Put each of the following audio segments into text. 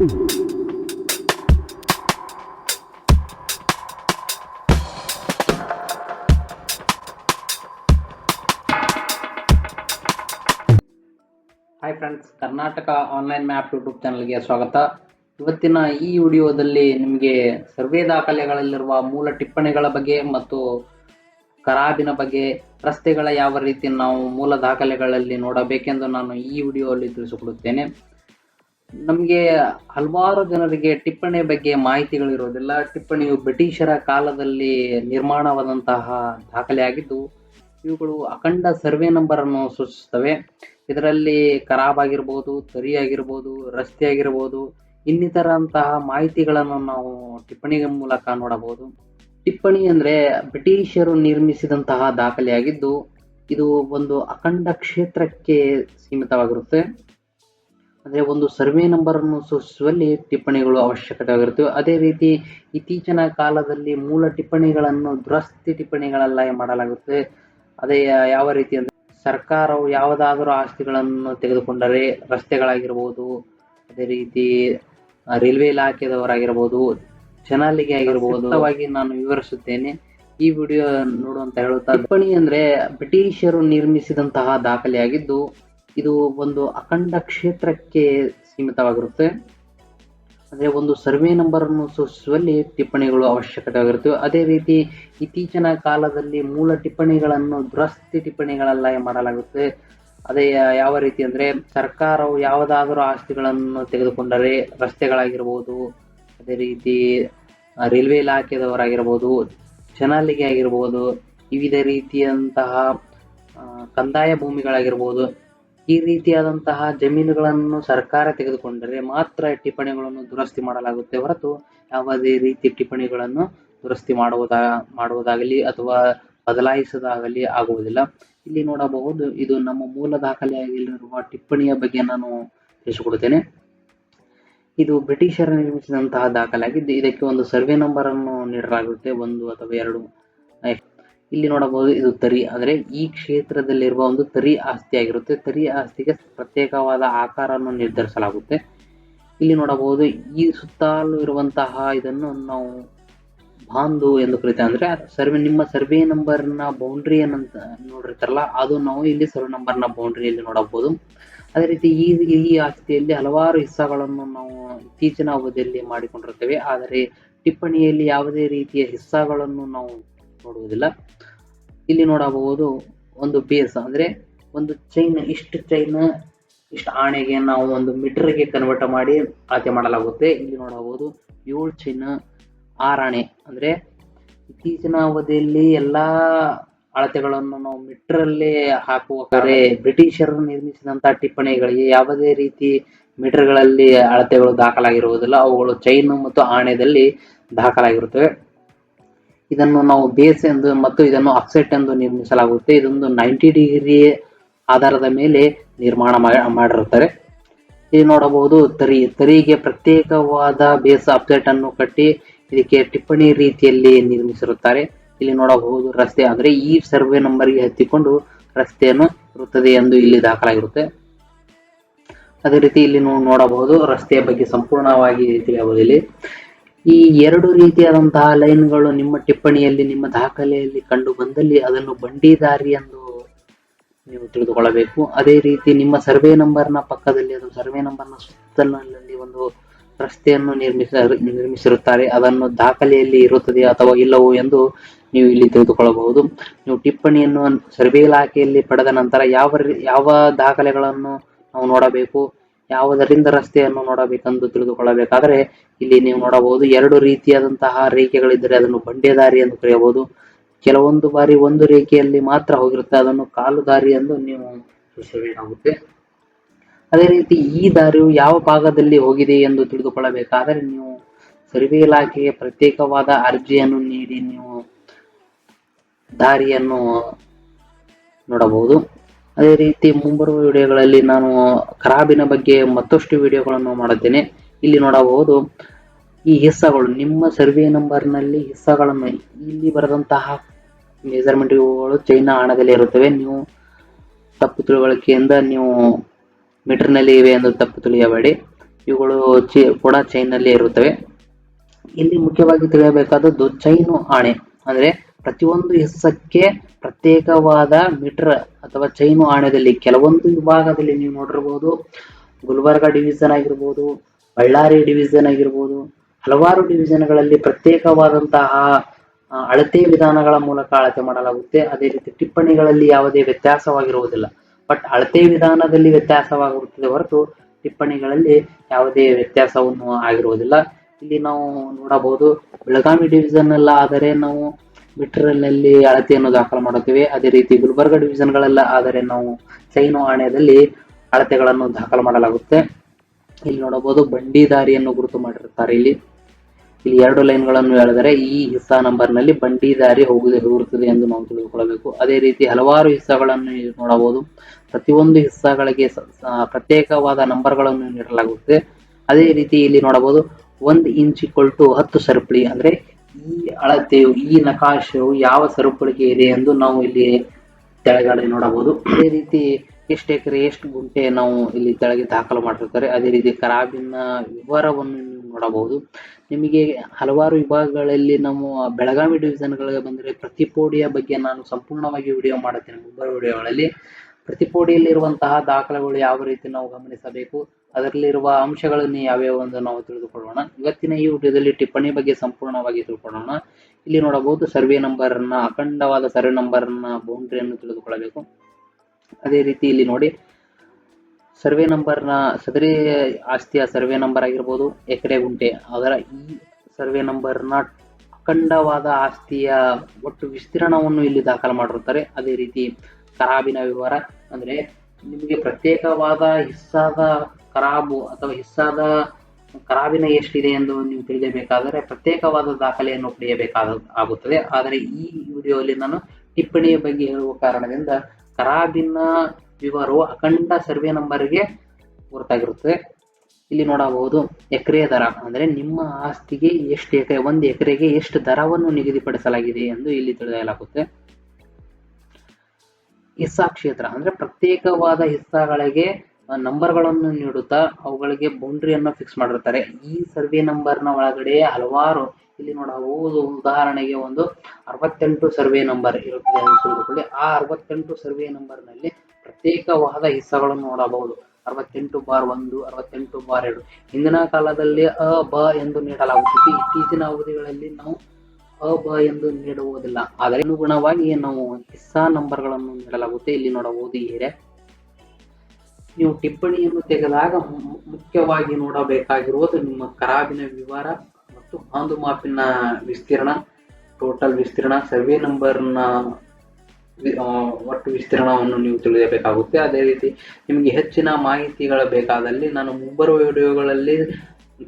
Hi friends Karnataka online map YouTube ಚಾನಲ್ಗೆ ಸ್ವಾಗತ. ಇವತ್ತಿನ ಈ ವಿಡಿಯೋದಲ್ಲಿ ನಿಮಗೆ ಸರ್ವೆ ದಾಖಲೆಗಳಲ್ಲಿರುವ ಮೂಲ ಟಿಪ್ಪಣಿಗಳ ಬಗ್ಗೆ ಮತ್ತು ಖರಾಬಿನ ಬಗ್ಗೆ, ರಸ್ತೆಗಳ ಯಾವ ರೀತಿ ನಾವು ಮೂಲ ದಾಖಲೆಗಳಲ್ಲಿ ನೋಡಬೇಕೆಂದು ನಾನು ಈ ವಿಡಿಯೋದಲ್ಲಿ ತಿಳಿಸಿಕೊಡುತ್ತೇನೆ. ನಮಗೆ ಹಲವಾರು ಜನರಿಗೆ ಟಿಪ್ಪಣಿ ಬಗ್ಗೆ ಮಾಹಿತಿಗಳು ಇರೋದಿಲ್ಲ. ಟಿಪ್ಪಣಿಯು ಬ್ರಿಟಿಷರ ಕಾಲದಲ್ಲಿ ನಿರ್ಮಾಣವಾದಂತಹ ದಾಖಲೆಯಾಗಿದ್ದು ಇವುಗಳು ಅಖಂಡ ಸರ್ವೆ ನಂಬರ್ ಅನ್ನು ಸೂಚಿಸುತ್ತವೆ. ಇದರಲ್ಲಿ ಖರಾಬ್ ಆಗಿರ್ಬೋದು ತರಿ ಆಗಿರ್ಬೋದು ರಸ್ತೆ ಆಗಿರ್ಬೋದು ಇನ್ನಿತರಂತಹ ಮಾಹಿತಿಗಳನ್ನು ನಾವು ಟಿಪ್ಪಣಿಯ ಮೂಲಕ ನೋಡಬಹುದು. ಟಿಪ್ಪಣಿ ಅಂದ್ರೆ ಬ್ರಿಟಿಷರು ನಿರ್ಮಿಸಿದಂತಹ ದಾಖಲೆಯಾಗಿದ್ದು, ಇದು ಒಂದು ಅಖಂಡ ಕ್ಷೇತ್ರಕ್ಕೆ ಸೀಮಿತವಾಗಿರುತ್ತೆ. ಅಂದ್ರೆ ಒಂದು ಸರ್ವೆ ನಂಬರ್ ಅನ್ನು ಸೂಚಿಸುವಲ್ಲಿ ಟಿಪ್ಪಣಿಗಳು ಅವಶ್ಯಕತೆವಾಗಿರುತ್ತವೆ ಅದೇ ರೀತಿ ಇತ್ತೀಚಿನ ಕಾಲದಲ್ಲಿ ಮೂಲ ಟಿಪ್ಪಣಿಗಳನ್ನು ದುರಸ್ತಿ ಟಿಪ್ಪಣಿಗಳಲ್ಲ ಮಾಡಲಾಗುತ್ತದೆ. ಅದೇ ಯಾವ ರೀತಿ ಅಂದ್ರೆ ಸರ್ಕಾರವು ಯಾವುದಾದರೂ ಆಸ್ತಿಗಳನ್ನು ತೆಗೆದುಕೊಂಡರೆ ರಸ್ತೆಗಳಾಗಿರ್ಬೋದು, ಅದೇ ರೀತಿ ರೈಲ್ವೆ ಇಲಾಖೆದವರಾಗಿರ್ಬೋದು ಚನಾಲಿಗೆ ಆಗಿರ್ಬೋದು. ನಾನು ವಿವರಿಸುತ್ತೇನೆ. ಈ ವಿಡಿಯೋ ನೋಡುವಂತ ಹೇಳುತ್ತಾ, ಟಿಪ್ಪಣಿ ಅಂದ್ರೆ ಬ್ರಿಟಿಷರು ನಿರ್ಮಿಸಿದಂತಹ ದಾಖಲೆಯಾಗಿದ್ದು ಇದು ಒಂದು ಅಖಂಡ ಕ್ಷೇತ್ರಕ್ಕೆ ಸೀಮಿತವಾಗಿರುತ್ತೆ. ಅಂದ್ರೆ ಒಂದು ಸರ್ವೆ ನಂಬರ್ ಅನ್ನು ಸೂಚಿಸುವಲ್ಲಿ ಟಿಪ್ಪಣಿಗಳು ಅವಶ್ಯಕತೆವಾಗಿರುತ್ತವೆ ಅದೇ ರೀತಿ ಇತ್ತೀಚಿನ ಕಾಲದಲ್ಲಿ ಮೂಲ ಟಿಪ್ಪಣಿಗಳನ್ನು ದುರಸ್ತಿ ಟಿಪ್ಪಣಿಗಳಲ್ಲ ಮಾಡಲಾಗುತ್ತೆ. ಅದೇ ಯಾವ ರೀತಿ ಅಂದ್ರೆ ಸರ್ಕಾರವು ಯಾವುದಾದರೂ ಆಸ್ತಿಗಳನ್ನು ತೆಗೆದುಕೊಂಡರೆ ರಸ್ತೆಗಳಾಗಿರ್ಬೋದು, ಅದೇ ರೀತಿ ರೈಲ್ವೆ ಇಲಾಖೆದವರಾಗಿರ್ಬೋದು ಚನಾಲಿಗೆ ಆಗಿರ್ಬೋದು, ವಿವಿಧ ರೀತಿಯಂತಹ ಕಂದಾಯ ಭೂಮಿಗಳಾಗಿರ್ಬೋದು ಈ ರೀತಿಯಾದಂತಹ ಜಮೀನುಗಳನ್ನು ಸರ್ಕಾರ ತೆಗೆದುಕೊಂಡರೆ ಮಾತ್ರ ಟಿಪ್ಪಣಿಗಳನ್ನು ದುರಸ್ತಿ ಮಾಡಲಾಗುತ್ತೆ ಹೊರತು ಯಾವುದೇ ರೀತಿ ಟಿಪ್ಪಣಿಗಳನ್ನು ದುರಸ್ತಿ ಮಾಡುವುದ, ಮಾಡುವುದಾಗಲಿ ಅಥವಾ ಬದಲಾಯಿಸುವುದಾಗಲಿ ಆಗುವುದಿಲ್ಲ. ಇಲ್ಲಿ ನೋಡಬಹುದು ಇದು ನಮ್ಮ ಮೂಲ ದಾಖಲೆಯಾಗಿರುವ ಟಿಪ್ಪಣಿಯ ಬಗ್ಗೆ ನಾನು ತಿಳಿಸಿಕೊಡುತ್ತೇನೆ. ಇದು ಬ್ರಿಟಿಷರ ನಿರ್ಮಿಸಿದಂತಹ ದಾಖಲಾಗಿದ್ದು ಇದಕ್ಕೆ ಒಂದು ಸರ್ವೆ ನಂಬರ್ ಅನ್ನು ನೀಡಲಾಗುತ್ತೆ, ಒಂದು ಅಥವಾ ಎರಡು. ಇಲ್ಲಿ ನೋಡಬಹುದು ಇದು ತರಿ. ಅಂದ್ರೆ ಈ ಕ್ಷೇತ್ರದಲ್ಲಿರುವ ಒಂದು ತರಿ ಆಸ್ತಿ ಆಗಿರುತ್ತೆ. ತರಿ ಆಸ್ತಿಗೆ ಪ್ರತ್ಯೇಕವಾದ ಆಕಾರವನ್ನು ನಿರ್ಧರಿಸಲಾಗುತ್ತೆ. ಇಲ್ಲಿ ನೋಡಬಹುದು ಈ ಸುತ್ತಲೂ ಇರುವಂತಹ ಇದನ್ನು ನಾವು ಬಾಂಧು ಎಂದು ಕರಿತೇವೆ. ಅಂದ್ರೆ ಸರ್ವೆ, ನಿಮ್ಮ ಸರ್ವೆ ನಂಬರ್ನ ಬೌಂಡ್ರಿ ಏನಂತ ನೋಡಿರ್ತಾರಲ್ಲ, ಅದು ನಾವು ಇಲ್ಲಿ ಸರ್ವೆ ನಂಬರ್ನ ಬೌಂಡ್ರಿಯಲ್ಲಿ ನೋಡಬಹುದು. ಅದೇ ರೀತಿ ಈ ಈ ಆಸ್ತಿಯಲ್ಲಿ ಹಲವಾರು ಹಿಸ್ಸಾಗಳನ್ನು ನಾವು ಇತ್ತೀಚಿನ ಅವಧಿಯಲ್ಲಿ ಮಾಡಿಕೊಂಡಿರ್ತೇವೆ ಆದರೆ ಟಿಪ್ಪಣಿಯಲ್ಲಿ ಯಾವುದೇ ರೀತಿಯ ಹಿಸ್ಸಾಗಳನ್ನು ನಾವು ನೋಡುವುದಿಲ್ಲ. ಇಲ್ಲಿ ನೋಡಬಹುದು ಒಂದು ಬೇಸ್, ಅಂದ್ರೆ ಒಂದು ಚೈನ್ ಇಷ್ಟು ಚೈನ್ ಇಷ್ಟು ಆಣೆಗೆ ನಾವು ಒಂದು ಮೀಟರ್ಗೆ ಕನ್ವರ್ಟ್ ಮಾಡಿ ಅಳತೆ ಮಾಡಲಾಗುತ್ತೆ. ಇಲ್ಲಿ ನೋಡಬಹುದು ಏಳು ಚೈನ್ ಆರು ಆಣೆ, ಅಂದ್ರೆ ಇತ್ತೀಚಿನ ಅವಧಿಯಲ್ಲಿ ಎಲ್ಲಾ ಅಳತೆಗಳನ್ನು ನಾವು ಮೀಟರ್ ಅಲ್ಲಿ ಹಾಕುವಕಾರೆ ಬ್ರಿಟಿಷರು ನಿರ್ಮಿಸಿದಂತಹ ಟಿಪ್ಪಣಿಗಳಿಗೆ ಯಾವುದೇ ರೀತಿ ಮೀಟರ್ಗಳಲ್ಲಿ ಅಳತೆಗಳು ದಾಖಲಾಗಿರುವುದಿಲ್ಲ. ಅವುಗಳು ಚೈನ್ ಮತ್ತು ಆಣೆದಲ್ಲಿ ದಾಖಲಾಗಿರುತ್ತವೆ. ಇದನ್ನು ನಾವು ಬೇಸ್ ಎಂದು ಮತ್ತು ಇದನ್ನು ಆಫ್ಸೆಟ್ ಎಂದು ನಿರ್ಮಿಸಲಾಗುತ್ತೆ. ಇದೊಂದು ನೈಂಟಿ ಡಿಗ್ರಿ ಆಧಾರದ ಮೇಲೆ ನಿರ್ಮಾಣ ಮಾಡಿರುತ್ತಾರೆ. ಇಲ್ಲಿ ನೋಡಬಹುದು ತರಿ, ತರಿಗೆ ಪ್ರತ್ಯೇಕವಾದ ಬೇಸ್ ಅಪ್ಸೆಟ್ ಅನ್ನು ಕಟ್ಟಿ ಇದಕ್ಕೆ ಟಿಪ್ಪಣಿ ರೀತಿಯಲ್ಲಿ ನಿರ್ಮಿಸಿರುತ್ತಾರೆ. ಇಲ್ಲಿ ನೋಡಬಹುದು ರಸ್ತೆ, ಅಂದರೆ ಈ ಸರ್ವೆ ನಂಬರ್ಗೆ ಹತ್ತಿಕೊಂಡು ರಸ್ತೆಯನ್ನು ಇರುತ್ತದೆ ಎಂದು ಇಲ್ಲಿ ದಾಖಲಾಗಿರುತ್ತೆ. ಅದೇ ರೀತಿ ಇಲ್ಲಿ ನೋಡಬಹುದು ರಸ್ತೆಯ ಬಗ್ಗೆ ಸಂಪೂರ್ಣವಾಗಿ ತಿಳಿಯಬಹುದು ಇಲ್ಲಿ. ಈ ಎರಡು ರೀತಿಯಾದಂತಹ ಲೈನ್ಗಳು ನಿಮ್ಮ ಟಿಪ್ಪಣಿಯಲ್ಲಿ, ನಿಮ್ಮ ದಾಖಲೆಯಲ್ಲಿ ಕಂಡು ಬಂದಲ್ಲಿ ಅದನ್ನು ಬಂಡಿ ದಾರಿ ಎಂದು ನೀವು ತಿಳಿದುಕೊಳ್ಳಬೇಕು. ಅದೇ ರೀತಿ ನಿಮ್ಮ ಸರ್ವೆ ನಂಬರ್ನ ಪಕ್ಕದಲ್ಲಿ, ಅದು ಸರ್ವೆ ನಂಬರ್ನ ಸುತ್ತಲಿನಲ್ಲಿ ಒಂದು ರಸ್ತೆಯನ್ನು ನಿರ್ಮಿಸ, ನಿರ್ಮಿಸಿರುತ್ತಾರೆ. ಅದನ್ನು ದಾಖಲೆಯಲ್ಲಿ ಇರುತ್ತದೆ ಅಥವಾ ಇಲ್ಲವೋ ಎಂದು ನೀವು ಇಲ್ಲಿ ತಿಳಿದುಕೊಳ್ಳಬಹುದು. ನೀವು ಟಿಪ್ಪಣಿಯನ್ನು ಸರ್ವೆ ಇಲಾಖೆಯಲ್ಲಿ ಪಡೆದ ನಂತರ ಯಾವ ಯಾವ ದಾಖಲೆಗಳನ್ನು ನಾವು ನೋಡಬೇಕು? ಯಾವುದರಿಂದ ರಸ್ತೆಯನ್ನು ನೋಡಬೇಕೆಂದು ತಿಳಿದುಕೊಳ್ಳಬೇಕಾದರೆ ಇಲ್ಲಿ ನೀವು ನೋಡಬಹುದು ಎರಡು ರೀತಿಯಾದಂತಹ ರೇಖೆಗಳಿದ್ದರೆ ಅದನ್ನು ಬಂಡೆ ದಾರಿ ಎಂದು ಕರೆಯಬಹುದು. ಕೆಲವೊಂದು ಬಾರಿ ಒಂದು ರೇಖೆಯಲ್ಲಿ ಮಾತ್ರ ಹೋಗಿರುತ್ತೆ, ಅದನ್ನು ಕಾಲು ದಾರಿ ಎಂದು ನೀವು ಸೂಚಿಸಬೇಕಾಗುತ್ತೆ. ಅದೇ ರೀತಿ ಈ ದಾರಿಯು ಯಾವ ಭಾಗದಲ್ಲಿ ಹೋಗಿದೆ ಎಂದು ತಿಳಿದುಕೊಳ್ಳಬೇಕಾದರೆ ನೀವು ಸರ್ವೆ ಇಲಾಖೆಗೆ ಪ್ರತ್ಯೇಕವಾದ ಅರ್ಜಿಯನ್ನು ನೀಡಿ ನೀವು ದಾರಿಯನ್ನು ನೋಡಬಹುದು. ಅದೇ ರೀತಿ ಮುಂಬರುವ ವಿಡಿಯೋಗಳಲ್ಲಿ ನಾನು ಕರಾಬಿನ ಬಗ್ಗೆ ಮತ್ತಷ್ಟು ವಿಡಿಯೋಗಳನ್ನು ಮಾಡುತ್ತೇನೆ. ಇಲ್ಲಿ ನೋಡಬಹುದು ಈ ಹಿಸ್ಸಗಳು, ನಿಮ್ಮ ಸರ್ವೆ ನಂಬರ್ನಲ್ಲಿ ಹಿಸ್ಸಗಳನ್ನು ಇಲ್ಲಿ ಬರೆದಂತಹ ಮೆಜರ್ಮೆಂಟ್ಗಳು ಚೈನಾ ಹಣದಲ್ಲಿ ಇರುತ್ತವೆ. ನೀವು ತಪ್ಪು ತಿಳುವಳಿಕೆಯಿಂದ ನೀವು ಮೀಟರ್ನಲ್ಲಿ ಇವೆ ಎಂದು ತಪ್ಪು ತಿಳಿಯಬೇಡಿ. ಇವುಗಳು ಚಿ, ಕೂಡ ಚೈನಲ್ಲಿ ಇರುತ್ತವೆ. ಇಲ್ಲಿ ಮುಖ್ಯವಾಗಿ ತಿಳಿಯಬೇಕಾದದ್ದು ಚೈನು ಆಣೆ. ಅಂದ್ರೆ ಪ್ರತಿಯೊಂದು ಹೆಸಕ್ಕೆ ಪ್ರತ್ಯೇಕವಾದ ಮೀಟರ್ ಅಥವಾ ಚೈನು ಆಣೆದಲ್ಲಿ ಕೆಲವೊಂದು ವಿಭಾಗದಲ್ಲಿ ನೀವು ನೋಡಿರಬಹುದು ಗುಲ್ಬರ್ಗ ಡಿವಿಷನ್ ಆಗಿರ್ಬೋದು, ಬಳ್ಳಾರಿ ಡಿವಿಷನ್ ಆಗಿರ್ಬೋದು, ಹಲವಾರು ಡಿವಿಷನ್ಗಳಲ್ಲಿ ಪ್ರತ್ಯೇಕವಾದಂತಹ ಅಳತೆ ವಿಧಾನಗಳ ಮೂಲಕ ಅಳತೆ ಮಾಡಲಾಗುತ್ತೆ. ಅದೇ ರೀತಿ ಟಿಪ್ಪಣಿಗಳಲ್ಲಿ ಯಾವುದೇ ವ್ಯತ್ಯಾಸವಾಗಿರುವುದಿಲ್ಲ. ಬಟ್ ಅಳತೆ ವಿಧಾನದಲ್ಲಿ ವ್ಯತ್ಯಾಸವಾಗಿರುತ್ತದೆ ಹೊರತು ಟಿಪ್ಪಣಿಗಳಲ್ಲಿ ಯಾವುದೇ ವ್ಯತ್ಯಾಸವನ್ನು ಆಗಿರುವುದಿಲ್ಲ. ಇಲ್ಲಿ ನಾವು ನೋಡಬಹುದು, ಬೆಳಗಾವಿ ಡಿವಿಷನ್ ಎಲ್ಲ ಆದರೆ ನಾವು ಮೀಟರ್ನಲ್ಲಿ ಅಳತೆಯನ್ನು ದಾಖಲು ಮಾಡುತ್ತೇವೆ. ಅದೇ ರೀತಿ ಗುಲ್ಬರ್ಗ ಡಿವಿಷನ್ಗಳೆಲ್ಲ ಆದರೆ ನಾವು ಸೈನು ಆಣೆಯಲ್ಲಿ ಅಳತೆಗಳನ್ನು ದಾಖಲು ಮಾಡಲಾಗುತ್ತೆ. ಇಲ್ಲಿ ನೋಡಬಹುದು ಬಂಡಿ ದಾರಿಯನ್ನು ಗುರುತು ಮಾಡಿರುತ್ತಾರೆ ಇಲ್ಲಿ. ಇಲ್ಲಿ ಎರಡು ಲೈನ್ಗಳನ್ನು ಹೇಳಿದರೆ ಈ ಹಿಸ್ಸಾ ನಂಬರ್ನಲ್ಲಿ ಬಂಡಿ ದಾರಿ ಹೋಗದೆ ಹೋಗುತ್ತದೆ ಎಂದು ನಾವು ತಿಳಿದುಕೊಳ್ಳಬೇಕು. ಅದೇ ರೀತಿ ಹಲವಾರು ಹಿಸ್ಸಾಗಳನ್ನು ನೋಡಬಹುದು. ಪ್ರತಿಯೊಂದು ಹಿಸ್ಸಾಗಳಿಗೆ ಪ್ರತ್ಯೇಕವಾದ ನಂಬರ್ಗಳನ್ನು ನೀಡಲಾಗುತ್ತೆ. ಅದೇ ರೀತಿ ಇಲ್ಲಿ ನೋಡಬಹುದು ಒಂದು ಇಂಚ್ ಇಕ್ವಲ್ ಟು ಹತ್ತು ಸರಪಳಿ, ಅಂದ್ರೆ ಈ ಅಳತೆಯು, ಈ ನಕಾಶೆಯು ಯಾವ ಸರಪಳಿಗೆ ಇದೆ ಎಂದು ನಾವು ಇಲ್ಲಿ ತೆಳಗಡೆ ನೋಡಬಹುದು. ಅದೇ ರೀತಿ ಎಷ್ಟು ಎಕರೆ, ಎಷ್ಟು ಗುಂಟೆ ನಾವು ಇಲ್ಲಿ ಕೆಳಗೆ ದಾಖಲು ಮಾಡಿರ್ತಾರೆ. ಅದೇ ರೀತಿ ಕರಾಬಿನ ವಿವರವನ್ನು ನೀವು ನೋಡಬಹುದು. ನಿಮಗೆ ಹಲವಾರು ವಿಭಾಗಗಳಲ್ಲಿ ನಾವು ಬೆಳಗಾವಿ ಡಿವಿಷನ್ಗಳಿಗೆ ಬಂದರೆ ಪ್ರತಿ ಪೋಡಿಯ ಬಗ್ಗೆ ನಾನು ಸಂಪೂರ್ಣವಾಗಿ ವಿಡಿಯೋ ಮಾಡುತ್ತೇನೆ ಮುಂಬರುವ ವಿಡಿಯೋಗಳಲ್ಲಿ. ಪ್ರತಿ ಪೋಡಿಯಲ್ಲಿರುವಂತಹ ದಾಖಲೆಗಳು ಯಾವ ರೀತಿ ನಾವು ಗಮನಿಸಬೇಕು, ಅದರಲ್ಲಿರುವ ಅಂಶಗಳನ್ನು ಯಾವ್ಯಾವ ಎಂದು ನಾವು ತಿಳಿದುಕೊಳ್ಳೋಣ. ಇವತ್ತಿನ ಈ ವಿಡಿಯೋದಲ್ಲಿ ಟಿಪ್ಪಣಿ ಬಗ್ಗೆ ಸಂಪೂರ್ಣವಾಗಿ ತಿಳ್ಕೊಳ್ಳೋಣ. ಇಲ್ಲಿ ನೋಡಬಹುದು ಸರ್ವೆ ನಂಬರ್ ನಂಬರ್ನ ಅಖಂಡವಾದ ಸರ್ವೆ ನಂಬರ್ ನಂಬರ್ನ ಬೌಂಡ್ರಿಯನ್ನು ತಿಳಿದುಕೊಳ್ಳಬೇಕು. ಅದೇ ರೀತಿ ಇಲ್ಲಿ ನೋಡಿ, ಸರ್ವೆ ನಂಬರ್ನ ಸದರಿ ಆಸ್ತಿಯ ಸರ್ವೆ ನಂಬರ್ ಆಗಿರ್ಬೋದು, ಎಕರೆ ಗುಂಟೆ, ಅದರ ಈ ಸರ್ವೆ ನಂಬರ್ನ ಅಖಂಡವಾದ ಆಸ್ತಿಯ ಒಟ್ಟು ವಿಸ್ತೀರ್ಣವನ್ನು ಇಲ್ಲಿ ದಾಖಲು ಮಾಡಿರುತ್ತಾರೆ. ಅದೇ ರೀತಿ ಖರಾಬಿನ ವಿವರ ಅಂದ್ರೆ ನಿಮಗೆ ಪ್ರತ್ಯೇಕವಾದ ಹಿಸ್ಸಾದ ಖರಾಬು ಅಥವಾ ಹಿಸ್ಸಾದ ಖರಾಬಿನ ಎಷ್ಟಿದೆ ಎಂದು ನೀವು ತಿಳಿಯಬೇಕಾದರೆ ಪ್ರತ್ಯೇಕವಾದ ದಾಖಲೆಯನ್ನು ಪಡೆಯಬೇಕಾದ ಆಗುತ್ತದೆ. ಆದರೆ ಈ ವಿಡಿಯೋದಲ್ಲಿ ನಾನು ಟಿಪ್ಪಣಿಯ ಬಗ್ಗೆ ಹೇಳುವ ಕಾರಣದಿಂದ ಖರಾಬಿನ ವಿವರವು ಅಖಂಡ ಸರ್ವೆ ನಂಬರ್ಗೆ ಗುರುತಾಗಿರುತ್ತದೆ ಇಲ್ಲಿ ನೋಡಬಹುದು ಎಕರೆ ದರ ಅಂದರೆ ನಿಮ್ಮ ಆಸ್ತಿಗೆ ಎಷ್ಟು ಎಕರೆ ಒಂದು ಎಕರೆಗೆ ಎಷ್ಟು ದರವನ್ನು ನಿಗದಿಪಡಿಸಲಾಗಿದೆ ಎಂದು ಇಲ್ಲಿ ತಿಳಿಯಲಾಗುತ್ತೆ ಹಿಸ್ಸಾ ಕ್ಷೇತ್ರ ಅಂದ್ರೆ ಪ್ರತ್ಯೇಕವಾದ ಹಿಸ್ಸಾಗಳಿಗೆ ನಂಬರ್ಗಳನ್ನು ನೀಡುತ್ತಾ ಅವುಗಳಿಗೆ ಬೌಂಡ್ರಿಯನ್ನು ಫಿಕ್ಸ್ ಮಾಡಿರ್ತಾರೆ ಈ ಸರ್ವೆ ನಂಬರ್ನ ಒಳಗಡೆ ಹಲವಾರು, ಇಲ್ಲಿ ನೋಡಬಹುದು ಉದಾಹರಣೆಗೆ ಒಂದು ಅರವತ್ತೆಂಟು ಸರ್ವೆ ನಂಬರ್ ಇರುತ್ತದೆ ಅಂತ ತಿಳಿದುಕೊಳ್ಳಿ. ಆ ಅರವತ್ತೆಂಟು ಸರ್ವೆ ನಂಬರ್ನಲ್ಲಿ ಪ್ರತ್ಯೇಕವಾದ ಹಿಸ್ಸಾಗಳನ್ನು ನೋಡಬಹುದು. ಅರವತ್ತೆಂಟು ಬಾರ್ ಒಂದು, ಅರವತ್ತೆಂಟು ಬಾರ್ ಎರಡು. ಹಿಂದಿನ ಕಾಲದಲ್ಲಿ ಅ, ಬ ಎಂದು ನೀಡಲಾಗುತ್ತಿತ್ತು. ಇತ್ತೀಚಿನ ಅವಧಿಗಳಲ್ಲಿ ನಾವು ಅ ಬ ಎಂದು ನೀಡುವುದಿಲ್ಲ. ಆದರೆ ಅನುಗುಣವಾಗಿ ನಾವು ಹಿಸ್ಸಾ ನಂಬರ್ಗಳನ್ನು ನೀಡಲಾಗುತ್ತೆ. ಇಲ್ಲಿ ನೋಡಬಹುದು ಏರೆ ನೀವು ಟಿಪ್ಪಣಿಯನ್ನು ತೆಗೆದಾಗ ಮುಖ್ಯವಾಗಿ ನೋಡಬೇಕಾಗಿರುವುದು ನಿಮ್ಮ ಕರಾಬಿನ ವಿವರ ಮತ್ತು ಹಾಂದು ಮಾಪಿನ ವಿಸ್ತೀರ್ಣ, ಟೋಟಲ್ ವಿಸ್ತೀರ್ಣ, ಸರ್ವೆ ನಂಬರ್ನ ಒಟ್ಟು ವಿಸ್ತೀರ್ಣವನ್ನು ನೀವು ತಿಳಿಯಬೇಕಾಗುತ್ತೆ. ಅದೇ ರೀತಿ ನಿಮಗೆ ಹೆಚ್ಚಿನ ಮಾಹಿತಿಗಳ ಬೇಕಾದಲ್ಲಿ ನಾನು ಮುಂಬರುವ ವಿಡಿಯೋಗಳಲ್ಲಿ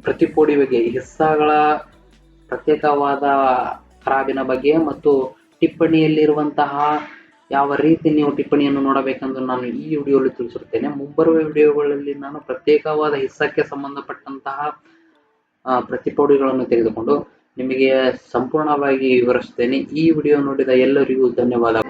ಪ್ರತಿ ಪೋಡಿ ಬಗ್ಗೆ ಹಿಸ್ಸಾಗಳ ಪ್ರತ್ಯೇಕವಾದ ಖರಾಬಿನ ಬಗ್ಗೆ ಮತ್ತು ಟಿಪ್ಪಣಿಯಲ್ಲಿರುವಂತಹ ಯಾವ ರೀತಿ ನೀವು ಟಿಪ್ಪಣಿಯನ್ನು ನೋಡಬೇಕೆಂದು ನಾನು ಈ ವಿಡಿಯೋದಲ್ಲಿ ತಿಳಿಸಿರುತ್ತೇನೆ ಮುಂಬರುವ ವಿಡಿಯೋಗಳಲ್ಲಿ ನಾನು ಪ್ರತ್ಯೇಕವಾದ ಹಿಸ್ಸಕ್ಕೆ ಸಂಬಂಧಪಟ್ಟಂತಹ ಪ್ರತಿಪೌಡಿಗಳನ್ನು ತೆಗೆದುಕೊಂಡು ನಿಮಗೆ ಸಂಪೂರ್ಣವಾಗಿ ವಿವರಿಸುತ್ತೇನೆ. ಈ ವಿಡಿಯೋ ನೋಡಿದ ಎಲ್ಲರಿಗೂ ಧನ್ಯವಾದ